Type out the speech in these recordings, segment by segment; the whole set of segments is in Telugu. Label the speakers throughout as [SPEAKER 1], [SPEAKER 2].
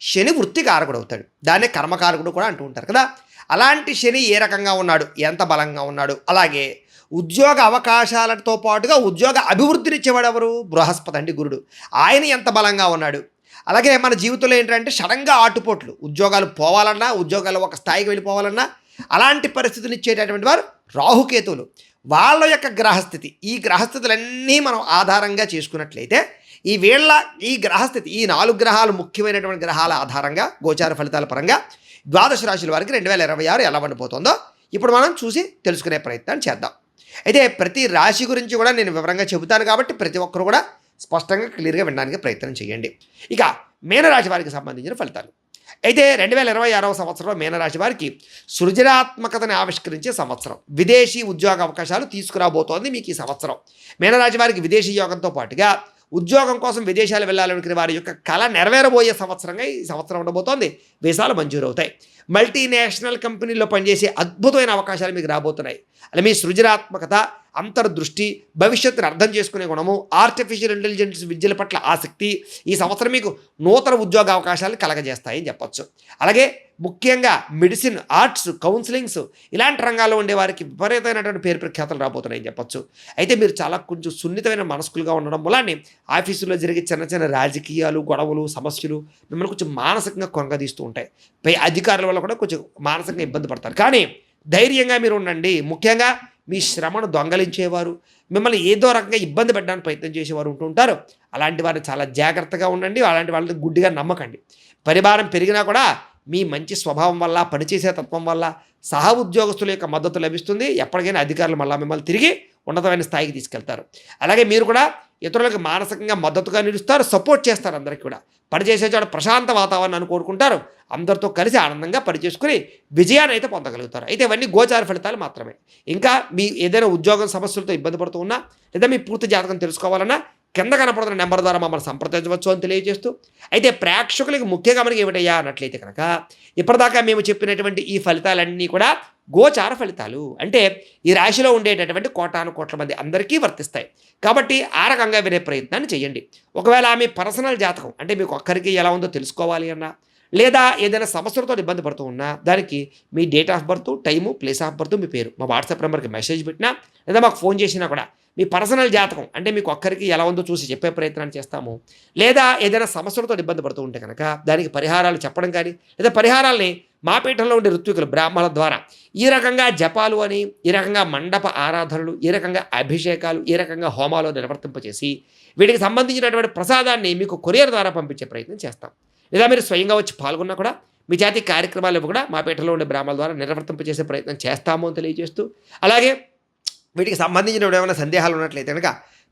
[SPEAKER 1] శని వృత్తికారకుడు అవుతాడు దాన్నే కర్మకారకుడు కూడా అంటూ ఉంటారు కదా. అలాంటి శని ఏ రకంగా ఉన్నాడు? ఎంత బలంగా ఉన్నాడు? అలాగే ఉద్యోగ అవకాశాలతో పాటుగా ఉద్యోగ అభివృద్ధినిచ్చేవాడు ఎవరు బృహస్పతి అండి గురుడు. ఆయన ఎంత బలంగా ఉన్నాడు? అలాగే మన జీవితంలో ఏంటంటే సడన్గా ఆటుపోట్లు. ఉద్యోగాలు పోవాలన్నా ఉద్యోగాలు ఒక స్థాయికి వెళ్ళిపోవాలన్నా అలాంటి పరిస్థితులు ఇచ్చేటటువంటి వారు రాహుకేతువులు. వాళ్ళ యొక్క గ్రహస్థితి. ఈ గ్రహస్థితులన్నీ మనం ఆధారంగా చేసుకున్నట్లయితే ఈ వీళ్ళ ఈ గ్రహస్థితి ఈ నాలుగు గ్రహాలు ముఖ్యమైనటువంటి గ్రహాల ఆధారంగా గోచార ఫలితాల పరంగా ద్వాదశ రాశుల వారికి రెండు వేల ఇరవై ఆరు ఎలా వండిపోతుందో ఇప్పుడు మనం చూసి తెలుసుకునే ప్రయత్నం చేద్దాం. అయితే ప్రతి రాశి గురించి కూడా నేను వివరంగా చెబుతాను కాబట్టి ప్రతి ఒక్కరు కూడా స్పష్టంగా క్లియర్గా వినడానికి ప్రయత్నం చేయండి. ఇక మీనరాశి వారికి సంబంధించిన ఫలితాలు. అయితే రెండు వేల ఇరవై ఆరవ సంవత్సరంలో మీనరాశి వారికి సృజనాత్మకతని ఆవిష్కరించే సంవత్సరం. విదేశీ ఉద్యోగ అవకాశాలు తీసుకురాబోతోంది మీకు ఈ సంవత్సరం. మీనరాశి వారికి విదేశీ యోగంతో పాటుగా ఉద్యోగం కోసం విదేశాలు వెళ్ళాలనుకునే వారి యొక్క కళ నెరవేరబోయే సంవత్సరంగా ఈ సంవత్సరం ఉండబోతోంది. వీసాలు మంజూరు అవుతాయి మల్టీనేషనల్ కంపెనీల్లో పనిచేసే అద్భుతమైన అవకాశాలు మీకు రాబోతున్నాయి. అలా మీ సృజనాత్మకత అంతర్దృష్టి భవిష్యత్తును అర్థం చేసుకునే గుణము ఆర్టిఫిషియల్ ఇంటెలిజెన్స్ విద్యల పట్ల ఆసక్తి ఈ సంవత్సరం మీకు నూతన ఉద్యోగ అవకాశాలు కలగజేస్తాయని చెప్పొచ్చు. అలాగే ముఖ్యంగా మెడిసిన్ ఆర్ట్స్ కౌన్సిలింగ్స్ ఇలాంటి రంగాల్లో ఉండే వారికి విపరీతమైనటువంటి పేరు ప్రఖ్యాతలు రాబోతున్నాయని చెప్పొచ్చు. అయితే మీరు చాలా కొంచెం సున్నితమైన మనస్కులుగా ఉండడం వల్లనే ఆఫీసులో జరిగే చిన్న చిన్న రాజకీయాలు గొడవలు సమస్యలు మిమ్మల్ని కొంచెం మానసికంగా కొనగదీస్తూ ఉంటాయి. పై అధికారుల వల్ల కూడా కొంచెం మానసికంగా ఇబ్బంది పడతారు. కానీ ధైర్యంగా మీరు ఉండండి. ముఖ్యంగా మీ శ్రమను దొంగలించేవారు మిమ్మల్ని ఏదో రకంగా ఇబ్బంది పెట్టడానికి ప్రయత్నం చేసేవారు ఉంటూ ఉంటారు. అలాంటి వారిని చాలా జాగ్రత్తగా ఉండండి. అలాంటి వాళ్ళని గుడ్డిగా నమ్మకండి. పరిభారం పెరిగినా కూడా మీ మంచి స్వభావం వల్ల పనిచేసే తత్వం వల్ల సహ ఉద్యోగస్తుల యొక్క మద్దతు లభిస్తుంది. ఎప్పటికైనా అధికారులు మళ్ళీ మిమ్మల్ని తిరిగి ఉన్నతమైన స్థాయికి తీసుకెళ్తారు. అలాగే మీరు కూడా ఇతరులకు మానసికంగా మద్దతుగా నిలుస్తారు సపోర్ట్ చేస్తారు అందరికీ కూడా. పనిచేసే చోట ప్రశాంత వాతావరణాన్ని కోరుకుంటారు. అందరితో కలిసి ఆనందంగా పనిచేసుకుని విజయాన్ని అయితే పొందగలుగుతారు. అయితే ఇవన్నీ గోచార ఫలితాలు మాత్రమే. ఇంకా మీ ఏదైనా ఉద్యోగం సమస్యలతో ఇబ్బంది పడుతూ ఉన్నా లేదా మీ పూర్తి జాతకం తెలుసుకోవాలన్నా కింద కనపడుతున్న నెంబర్ ద్వారా మమ్మల్ని సంప్రదించవచ్చు అని తెలియజేస్తూ అయితే ప్రేక్షకులకు ముఖ్యంగా మనకి ఏమిటయ్యా అన్నట్లయితే కనుక ఇప్పటిదాకా మేము చెప్పినటువంటి ఈ ఫలితాలన్నీ కూడా గోచార ఫలితాలు. అంటే ఈ రాశిలో ఉండేటటువంటి కోటాను కోట్ల మంది అందరికీ వర్తిస్తాయి. కాబట్టి ఆ రకంగా వినే ప్రయత్నాన్ని చేయండి. ఒకవేళ మీ పర్సనల్ జాతకం అంటే మీకు ఒక్కరికి ఎలా ఉందో తెలుసుకోవాలి అన్నా లేదా ఏదైనా సమస్యలతో ఇబ్బంది పడుతూ ఉన్నా దానికి మీ date of birth time place of birth మీ పేరు. మా వాట్సాప్ నెంబర్కి మెసేజ్ పెట్టినా లేదా మాకు ఫోన్ చేసినా కూడా మీ పర్సనల్ జాతకం అంటే మీకు ఒక్కరికి ఎలా ఉందో చూసి చెప్పే ప్రయత్నాన్ని చేస్తాము. లేదా ఏదైనా సమస్యలతో ఇబ్బంది పడుతూ ఉంటే కనుక దానికి పరిహారాలు చెప్పడం కానీ లేదా పరిహారాల్ని మా పీఠంలో ఉండే ఋత్వికులు బ్రాహ్మణుల ద్వారా ఈ రకంగా జపాలు అని ఈ రకంగా మండప ఆరాధనలు ఈ రకంగా అభిషేకాలు ఈ రకంగా హోమాలు నిర్వర్తింపచేసి వీటికి సంబంధించినటువంటి ప్రసాదాన్ని మీకు కొరియర్ ద్వారా పంపించే ప్రయత్నం చేస్తాం. లేదా మీరు స్వయంగా వచ్చి పాల్గొన్నా కూడా మీ జాతి కార్యక్రమాలు కూడా మా పీఠంలో ఉండే బ్రాహ్మణుల ద్వారా నిర్వర్తింపు చేసే ప్రయత్నం చేస్తాము అని తెలియజేస్తూ అలాగే వీటికి సంబంధించిన ఏమైనా సందేహాలు ఉన్నట్లయితే కనుక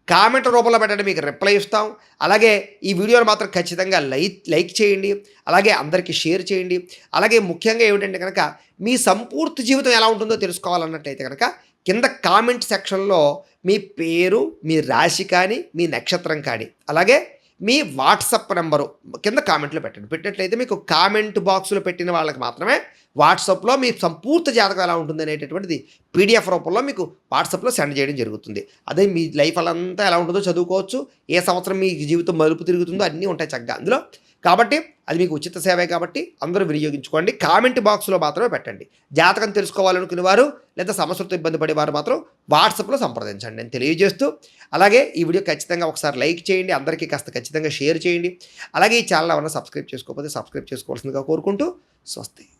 [SPEAKER 1] కామెంట్ రూపంలో పెట్టండి మీకు రిప్లై ఇస్తాం. అలాగే ఈ వీడియోను మాత్రం ఖచ్చితంగా లైక్ లైక్ చేయండి అలాగే అందరికీ షేర్ చేయండి. అలాగే ముఖ్యంగా ఏమిటంటే కనుక మీ సంపూర్తి జీవితం ఎలా ఉంటుందో తెలుసుకోవాలన్నట్లయితే కనుక కింద కామెంట్ సెక్షన్లో మీ పేరు మీ రాశి కానీ మీ నక్షత్రం కానీ అలాగే మీ వాట్సప్ నెంబరు కింద కామెంట్లో పెట్టండి. పెట్టినట్లయితే మీకు కామెంట్ బాక్స్లో పెట్టిన వాళ్ళకి మాత్రమే వాట్సాప్లో మీ సంపూర్తి జాతకం ఎలా ఉంటుంది అనేటటువంటిది పీడిఎఫ్ రూపంలో మీకు వాట్సాప్లో సెండ్ చేయడం జరుగుతుంది. అదే మీ లైఫ్ అంతా ఎలా ఉంటుందో చదువుకోవచ్చు ఏ సంవత్సరం మీ జీవితం మలుపు తిరుగుతుందో అన్నీ ఉంటాయి చక్కగా అందులో. కాబట్టి అది మీకు ఉచిత సేవే కాబట్టి అందరూ వినియోగించుకోండి. కామెంట్ బాక్స్లో మాత్రమే పెట్టండి. జాతకం తెలుసుకోవాలనుకునే వారు లేదా సమస్యలతో ఇబ్బంది పడేవారు మాత్రం వాట్సాప్లో సంప్రదించండి. నేను తెలియజేస్తూ అలాగే ఈ వీడియో ఖచ్చితంగా ఒకసారి లైక్ చేయండి. అందరికీ కాస్త ఖచ్చితంగా షేర్ చేయండి. అలాగే ఈ ఛానల్ ఏమైనా సబ్స్క్రైబ్ చేసుకోకపోతే సబ్స్క్రైబ్ చేసుకోవాల్సిందిగా కోరుకుంటూ స్వస్తి.